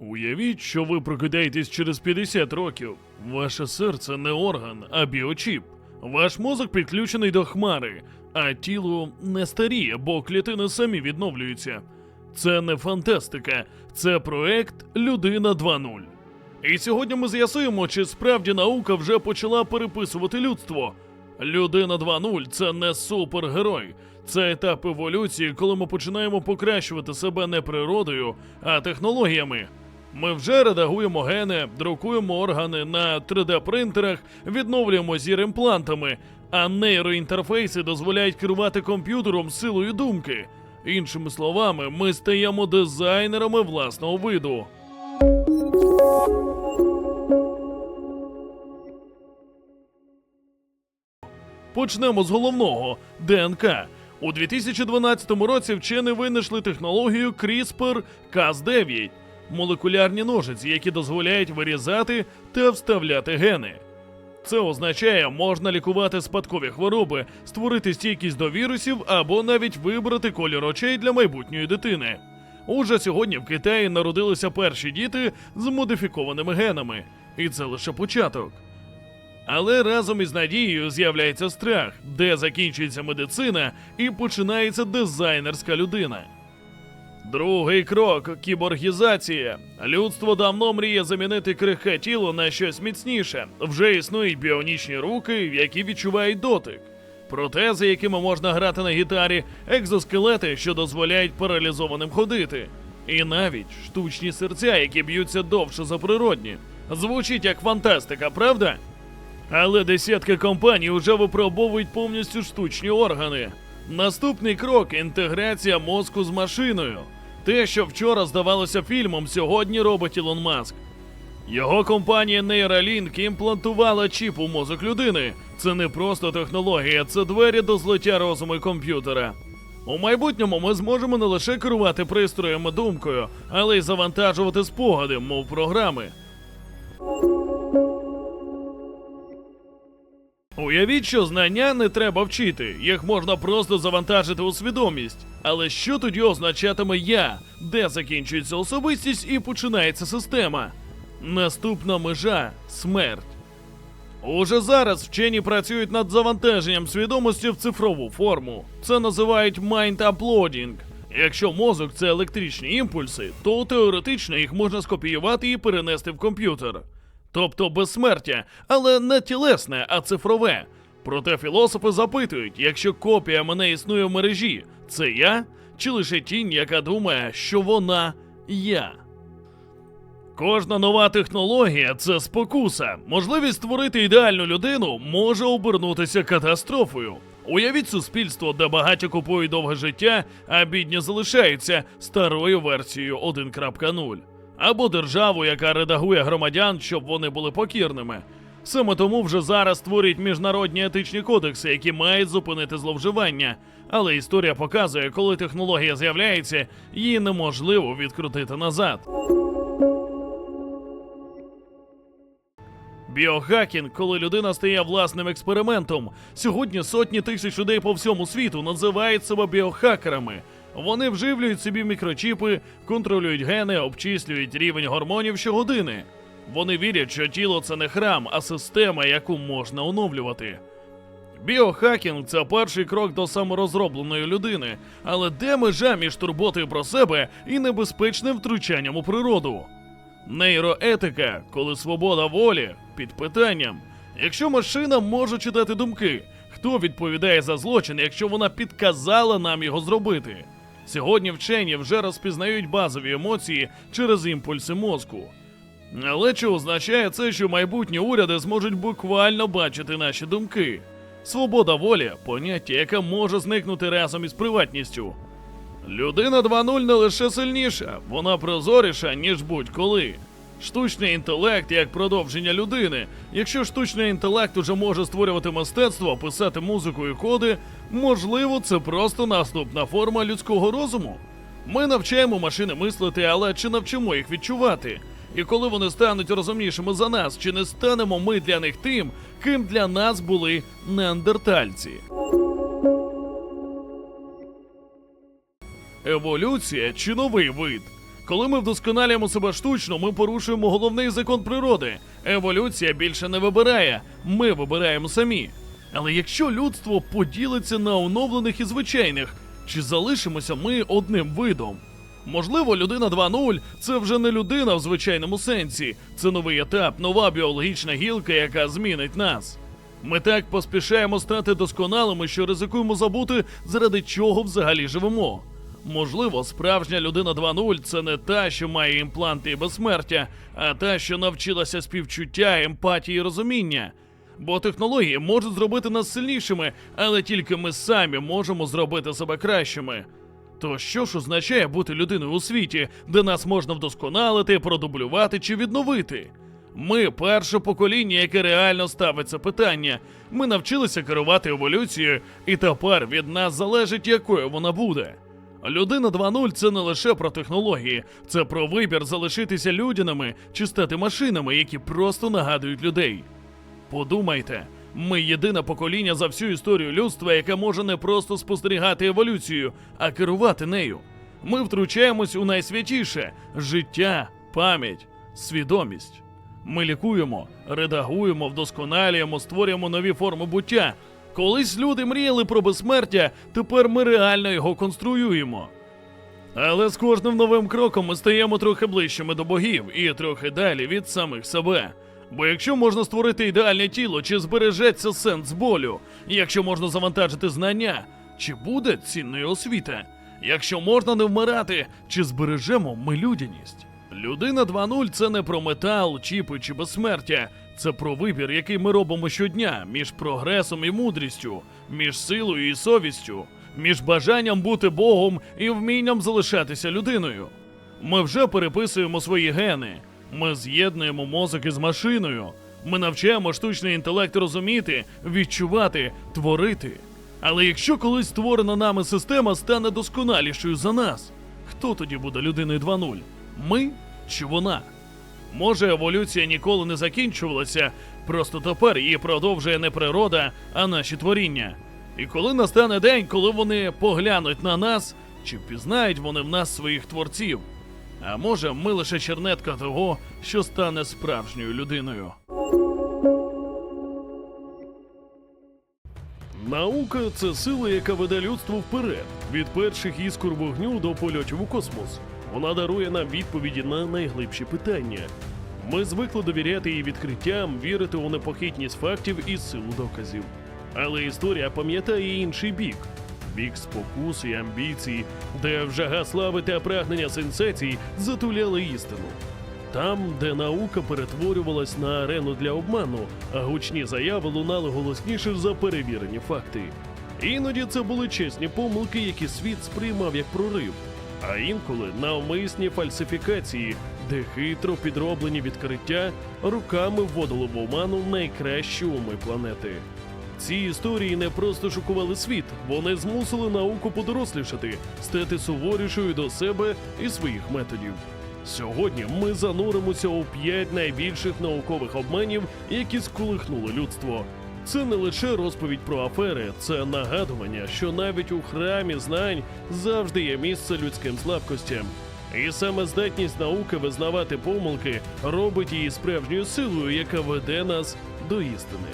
Уявіть, що ви прокидаєтесь через 50 років. Ваше серце не орган, а біочіп. Ваш мозок підключений до хмари, а тіло не старіє, бо клітини самі відновлюються. Це не фантастика, це проект Людина 2.0. І сьогодні ми з'ясуємо, чи справді наука вже почала переписувати людство. Людина 2.0 це не супергерой. Це етап еволюції, коли ми починаємо покращувати себе не природою, а технологіями. Ми вже редагуємо гени, друкуємо органи на 3D-принтерах, відновлюємо зір імплантами, а нейроінтерфейси дозволяють керувати комп'ютером силою думки. Іншими словами, ми стаємо дизайнерами власного виду. Почнемо з головного ДНК. У 2012 році вчені винайшли технологію CRISPR-Cas9 молекулярні ножиці, які дозволяють вирізати та вставляти гени. Це означає, можна лікувати спадкові хвороби, створити стійкість до вірусів або навіть вибрати колір очей для майбутньої дитини. Уже сьогодні в Китаї народилися перші діти з модифікованими генами, і це лише початок. Але разом із надією з'являється страх, де закінчується медицина і починається дизайнерська людина. Другий крок кіборгізація. Людство давно мріє замінити крихке тіло на щось міцніше. Вже існують біонічні руки, які відчувають дотик. Протези, якими можна грати на гітарі, екзоскелети, що дозволяють паралізованим ходити. І навіть штучні серця, які б'ються довше за природні. Звучить як фантастика, правда? Але десятки компаній вже випробовують повністю штучні органи. Наступний крок інтеграція мозку з машиною. Те, що вчора здавалося фільмом, сьогодні робить Ілон Маск. Його компанія Neuralink імплантувала чіп у мозок людини. Це не просто технологія, це двері до злиття розуму комп'ютера. У майбутньому ми зможемо не лише керувати пристроями думкою, але й завантажувати спогади, мов програми. Уявіть, що знання не треба вчити, їх можна просто завантажити у свідомість. Але що тоді означатиме я, де закінчується особистість і починається система? Наступна межа смерть. Уже зараз вчені працюють над завантаженням свідомості в цифрову форму. Це називають mind uploading. Якщо мозок це електричні імпульси, то теоретично їх можна скопіювати і перенести в комп'ютер. Тобто безсмертя, але не тілесне, а цифрове. Проте філософи запитують, якщо копія мене існує в мережі, це я? Чи лише тінь, яка думає, що вона я? Кожна нова технологія це спокуса. Можливість створити ідеальну людину може обернутися катастрофою. Уявіть суспільство, де багаті купують довге життя, а бідні залишаються старою версією 1.0. Або державу, яка редагує громадян, щоб вони були покірними. Саме тому вже зараз створюють міжнародні етичні кодекси, які мають зупинити зловживання. Але історія показує, коли технологія з'являється, її неможливо відкрутити назад. Біохакінг, коли людина стає власним експериментом. Сьогодні сотні тисяч людей по всьому світу називають себе біохакерами. Вони вживлюють собі мікрочіпи, контролюють гени, обчислюють рівень гормонів щогодини. Вони вірять, що тіло це не храм, а система, яку можна оновлювати. Біохакінг це перший крок до саморозробленої людини, але де межа між турботою про себе і небезпечним втручанням у природу? Нейроетика, коли свобода волі під питанням. Якщо машина може читати думки, хто відповідає за злочин, якщо вона підказала нам його зробити? Сьогодні вчені вже розпізнають базові емоції через імпульси мозку. Але чи означає це, що майбутні уряди зможуть буквально бачити наші думки? Свобода волі поняття, яке може зникнути разом із приватністю. Людина 2.0 не лише сильніша, вона прозоріша, ніж будь-коли. Штучний інтелект як продовження людини. Якщо штучний інтелект уже може створювати мистецтво, писати музику і коди, можливо, це просто наступна форма людського розуму. Ми навчаємо машини мислити, але чи навчимо їх відчувати? І коли вони стануть розумнішими за нас, чи не станемо ми для них тим, ким для нас були неандертальці? Еволюція чи новий вид? Коли ми вдосконалюємо себе штучно, ми порушуємо головний закон природи. Еволюція більше не вибирає, ми вибираємо самі. Але якщо людство поділиться на оновлених і звичайних, чи залишимося ми одним видом? Можливо, людина 2.0 це вже не людина в звичайному сенсі, це новий етап, нова біологічна гілка, яка змінить нас. Ми так поспішаємо стати досконалими, що ризикуємо забути, заради чого взагалі живемо. Можливо, справжня людина 2.0 це не та, що має імпланти і безсмертя, а та, що навчилася співчуття, емпатії і розуміння. Бо технології можуть зробити нас сильнішими, але тільки ми самі можемо зробити себе кращими. То що ж означає бути людиною у світі, де нас можна вдосконалити, продублювати чи відновити? Ми перше покоління, яке реально ставить це питання. Ми навчилися керувати еволюцією, і тепер від нас залежить, якою вона буде. Людина 2.0 це не лише про технології, це про вибір залишитися людяними чи стати машинами, які просто нагадують людей. Подумайте, ми єдине покоління за всю історію людства, яке може не просто спостерігати еволюцію, а керувати нею. Ми втручаємось у найсвятіше життя, пам'ять, свідомість. Ми лікуємо, редагуємо, вдосконалюємо, створюємо нові форми буття. Колись люди мріяли про безсмертя, тепер ми реально його конструюємо. Але з кожним новим кроком ми стаємо трохи ближчими до богів і трохи далі від самих себе. Бо якщо можна створити ідеальне тіло, чи збережеться сенс болю? Якщо можна завантажити знання, чи буде цінною освіта? Якщо можна не вмирати, чи збережемо ми людяність? Людина 2.0 це не про метал, чіпи чи безсмертя. Це про вибір, який ми робимо щодня між прогресом і мудрістю, між силою і совістю, між бажанням бути Богом і вмінням залишатися людиною. Ми вже переписуємо свої гени. Ми з'єднуємо мозок із машиною. Ми навчаємо штучний інтелект розуміти, відчувати, творити. Але якщо колись створена нами система стане досконалішою за нас, хто тоді буде людиною 2.0? Ми чи вона? Може, еволюція ніколи не закінчувалася, просто тепер її продовжує не природа, а наші творіння. І коли настане день, коли вони поглянуть на нас, чи впізнають вони в нас своїх творців? А може, ми лише чернетка того, що стане справжньою людиною. Наука це сила, яка веде людство вперед, від перших іскор вогню до польотів у космос. Вона дарує нам відповіді на найглибші питання. Ми звикли довіряти її відкриттям, вірити у непохитність фактів і силу доказів. Але історія пам'ятає інший бік бік спокус і амбіцій, де вжага слави та прагнення сенсацій затуляли істину. Там, де наука перетворювалась на арену для обману, а гучні заяви лунали голосніше за перевірені факти. Іноді це були чесні помилки, які світ сприймав як прорив, а інколи навмисні фальсифікації, де хитро підроблені відкриття руками вводили в оману найкращі уми планети. Ці історії не просто шокували світ, вони змусили науку подорослішати, стати суворішою до себе і своїх методів. Сьогодні ми зануримося у п'ять найбільших наукових обманів, які сколихнули людство. Це не лише розповідь про афери, це нагадування, що навіть у храмі знань завжди є місце людським слабкостям. І саме здатність науки визнавати помилки робить її справжньою силою, яка веде нас до істини.